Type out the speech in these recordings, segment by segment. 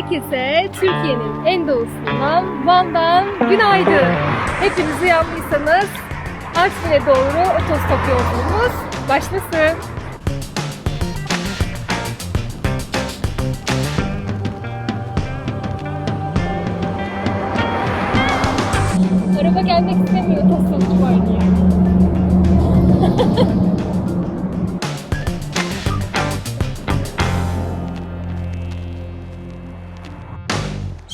Herkese Türkiye'nin en doğusundan Van'dan günaydın. Hepiniz uyandıysanız Artvin'e doğru otostop yolculuğumuz başlasın. Araba gelmek istemiyor otostopçu var diye.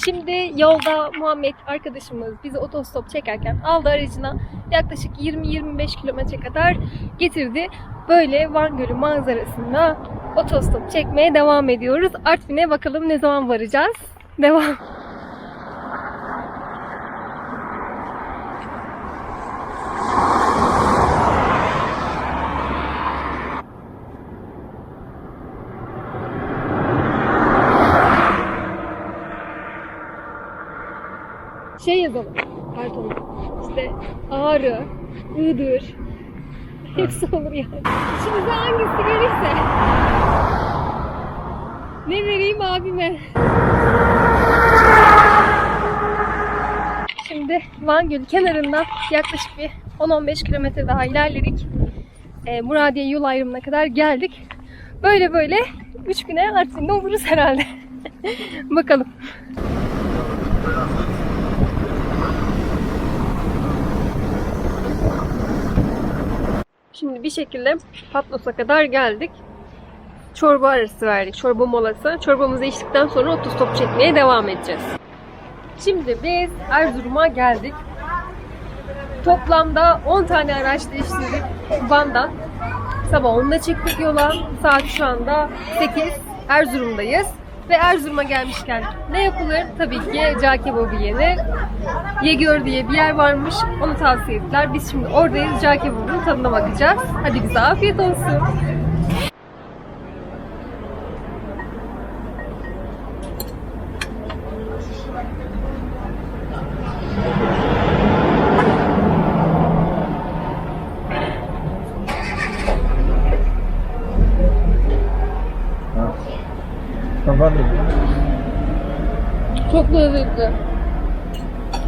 Şimdi yolda Muhammed arkadaşımız bizi otostop çekerken aldı aracına yaklaşık 20-25 kilometre kadar getirdi. Böyle Van Gölü manzarasında otostop çekmeye devam ediyoruz. Artvin'e bakalım ne zaman varacağız. Devam. Şey yazalım. Pardon. İşte Ağrı, Iğdır. Hepsi olur yani. İçimize hangisi gelirse. Ne vereyim abime? Şimdi Van Gölü kenarından yaklaşık bir 10-15 kilometre daha ilerledik. Ee, Muradiye yol ayrımına kadar geldik. Böyle böyle 3 güne Artvin'de oluruz herhalde. Bakalım. Şimdi bir şekilde Patlos'a kadar geldik. Çorba arası verdik. Çorba molası. Çorbamızı içtikten sonra otostop çekmeye devam edeceğiz. Şimdi biz Erzurum'a geldik. Toplamda 10 tane araç değiştirdik Van'dan. Sabah 10'da çıktık yola. Saat şu anda 8. Erzurum'dayız. Ve Erzurum'a gelmişken ne yapılır? Tabii ki cağ kebabı yenir. Yegör diye bir yer varmış. Onu tavsiye ettiler. Biz şimdi oradayız. Cağ kebabının tadına bakacağız. Hadi bize afiyet olsun. Çok lezzetli.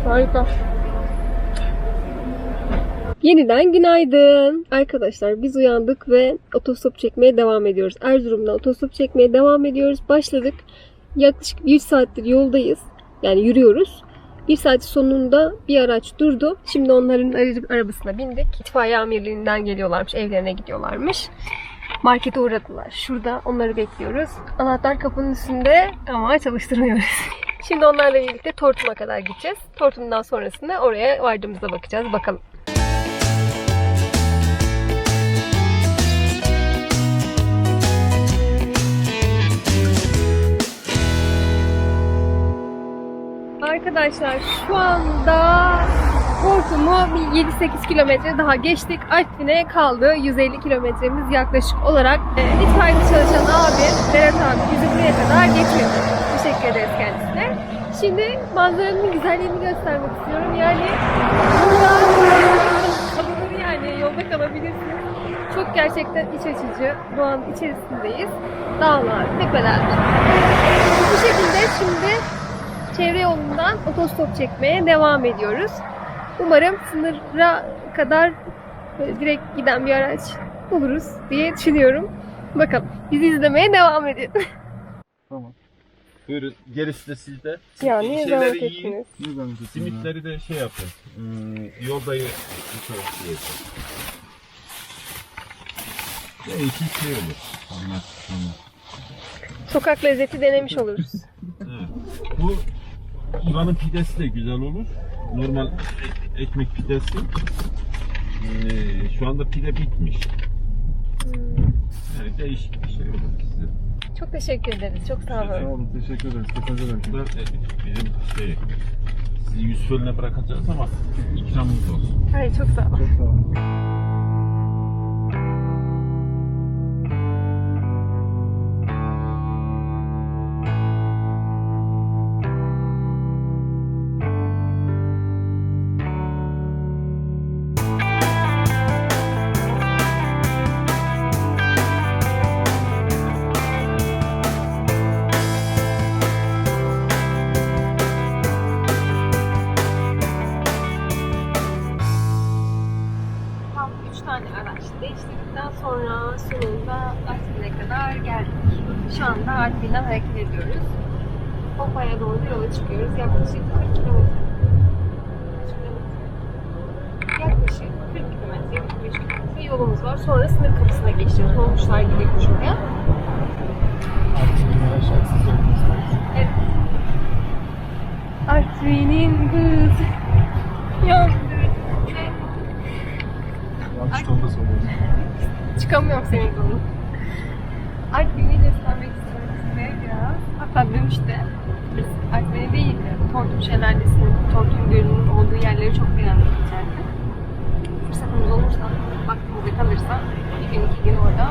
Harika. Yeniden günaydın. Arkadaşlar biz uyandık ve otostop çekmeye devam ediyoruz. Erzurum'dan otostop çekmeye devam ediyoruz. Başladık. Yaklaşık bir saattir yoldayız. Yani yürüyoruz. Bir saat sonunda bir araç durdu. Şimdi onların arabasına bindik. İtfaiye amirliğinden geliyorlarmış. Evlerine gidiyorlarmış. Markete uğradılar. Şurada onları bekliyoruz. Anahtar kapının üstünde ama çalıştırmıyoruz. Şimdi onlarla birlikte Tortum'a kadar gideceğiz. Tortum'dan sonrasında oraya vardığımızda bakacağız. Bakalım. Arkadaşlar şu anda Tortum'u bir 7-8 kilometre daha geçtik. Artvin'e kaldı 150 kilometremiz yaklaşık olarak. E, itfaiyede çalışan abi, Berat abi bizi buraya kadar geçiyor. Teşekkür ederiz kendisine. Şimdi manzaranın güzelliğini göstermek istiyorum. Yani burada yani yolda kalabilirsiniz. Çok gerçekten iç açıcı. Doğanın içerisindeyiz. Dağlar, tepeler. Bu şekilde şimdi çevre yolundan otostop çekmeye devam ediyoruz. Umarım sınıra kadar böyle direkt giden bir araç buluruz diye düşünüyorum. Bakalım. Bizi izlemeye devam edin. Tamam. Buyurun. Gerisi de sizde. ya niye şeyleri zahmet yiyin. ettiniz? Ne zahmet ettiniz? Simitleri de şey yapın. Hmm, yolda ye. Bir tarafta yesin. Belki şey olur. Anlat. Tamam. Sokak lezzeti denemiş oluruz. Evet. Bu İvan'ın pidesi de güzel olur. Normal e- ekmek pidesi. Ee, şu anda pide bitmiş. Evet, değişik bir şey olur size. Çok teşekkür ederiz. Çok sağ Sağ olun. olun, teşekkür ederiz. Teşekkür ederim. Bu da e, bizim şey, sizi yüz fölüne bırakacağız ama ikramımız olsun. Hayır çok sağ olun. Çok sağ olun. Kadar geldik. Şu anda Artvin'den hareket ediyoruz. Hopa'ya doğru yola çıkıyoruz. Yaklaşık 40 kilometre. Yaklaşık 40 kilometre, 45 kilometre yolumuz var. Sonra sınır kapısına geçeceğiz. Dolmuşlar gidiyormuş oraya. Evet. Artvin'in kız. Yandı. Çıkamıyorum senin kolun. Artvin'i göstermek istiyorum size biraz. Hatta dün işte biz Artvin'i değil de Tortum Şelalesi'nin, Tortum Gölü'nün olduğu yerleri çok beğendik içeride. Fırsatımız olursa, vaktimize kalırsa bir gün iki gün orada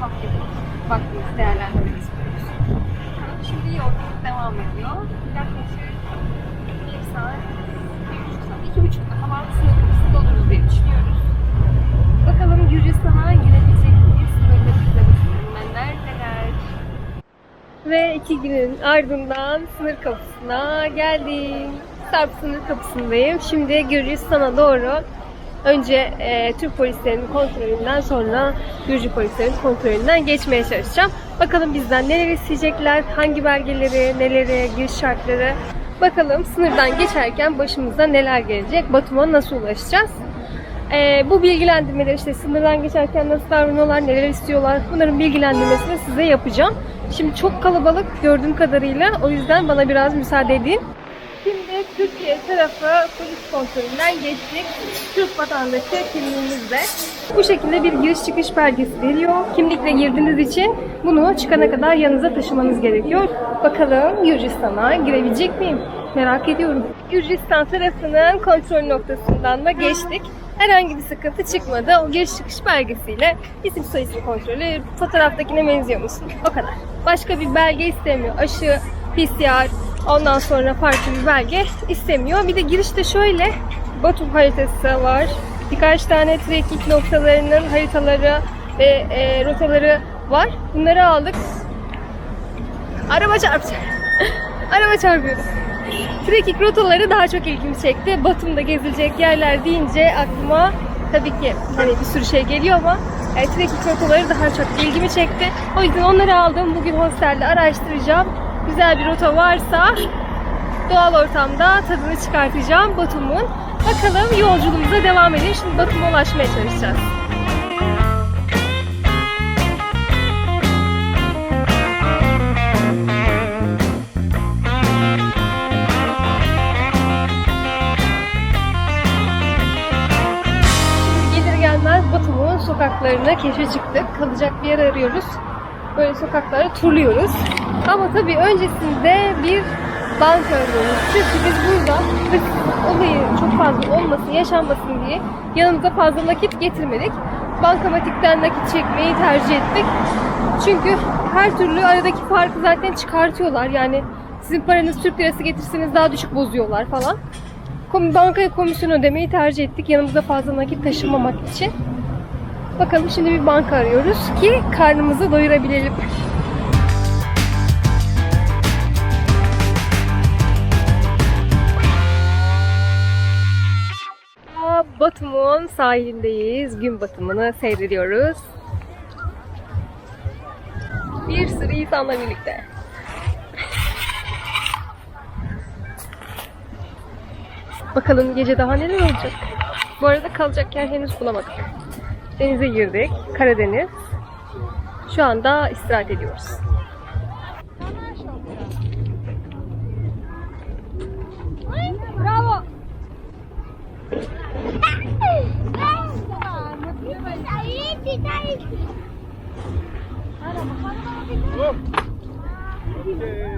kamp yapıp vaktimizi değerlendirmek istiyoruz. Şimdi yolculuk devam ediyor. Yaklaşık bir saat, bir buçuk saat, iki buçukta falan sınır kapısında oluruz diye düşünüyoruz. Bakalım Gürcistan'a girebilecek Ve iki günün ardından sınır kapısına geldim. Sarp sınır kapısındayım. Şimdi Gürcistan'a doğru önce e, Türk polislerinin kontrolünden sonra Gürcü polislerin kontrolünden geçmeye çalışacağım. Bakalım bizden neler isteyecekler, hangi belgeleri, neleri, giriş şartları. Bakalım sınırdan geçerken başımıza neler gelecek, Batum'a nasıl ulaşacağız? Ee, bu bilgilendirmeleri işte sınırdan geçerken nasıl davranıyorlar, neler istiyorlar bunların bilgilendirmesini size yapacağım. Şimdi çok kalabalık gördüğüm kadarıyla o yüzden bana biraz müsaade edin. Şimdi Türkiye tarafı polis kontrolünden geçtik. Türk vatandaşı kimliğimizle. Bu şekilde bir giriş çıkış belgesi veriyor. Kimlikle girdiğiniz için bunu çıkana kadar yanınıza taşımanız gerekiyor. Bakalım Gürcistan'a girebilecek miyim? Merak ediyorum. Gürcistan tarafının kontrol noktasından da geçtik. Herhangi bir sıkıntı çıkmadı. O giriş çıkış belgesiyle isim soyisim kontrolü fotoğraftakine benziyor musun? O kadar. Başka bir belge istemiyor. Aşı, PCR, ondan sonra farklı bir belge istemiyor. Bir de girişte şöyle Batum haritası var. Birkaç tane trekking noktalarının haritaları ve e, rotaları var. Bunları aldık. Araba çarptı. Araba çarpıyordu. Trekking rotaları daha çok ilgimi çekti. Batum'da gezilecek yerler deyince aklıma tabii ki hani bir sürü şey geliyor ama e, trekking rotaları daha çok ilgimi çekti. O yüzden onları aldım. Bugün hostelde araştıracağım. Güzel bir rota varsa doğal ortamda tadını çıkartacağım Batum'un. Bakalım yolculuğumuza devam edelim. Şimdi Batum'a ulaşmaya çalışacağız. Sokaklarına keşfe çıktık. Kalacak bir yer arıyoruz. Böyle sokakları turluyoruz. Ama tabii öncesinde bir banka arıyoruz. Çünkü biz burada hırs olayı çok fazla olmasın, yaşanmasın diye yanımıza fazla nakit getirmedik. Bankamatikten nakit çekmeyi tercih ettik. Çünkü her türlü aradaki farkı zaten çıkartıyorlar. Yani sizin paranız Türk lirası getirseniz daha düşük bozuyorlar falan. Bankaya komisyon ödemeyi tercih ettik. Yanımızda fazla nakit taşımamak için. Bakalım şimdi bir banka arıyoruz ki karnımızı doyurabilelim. Batum'un sahilindeyiz. Gün batımını seyrediyoruz. Bir sürü insanla birlikte. Bakalım gece daha neler olacak. Bu arada kalacak yer henüz bulamadık. Denize girdik. Karadeniz. Şu anda istirahat ediyoruz. Bravo. Thank.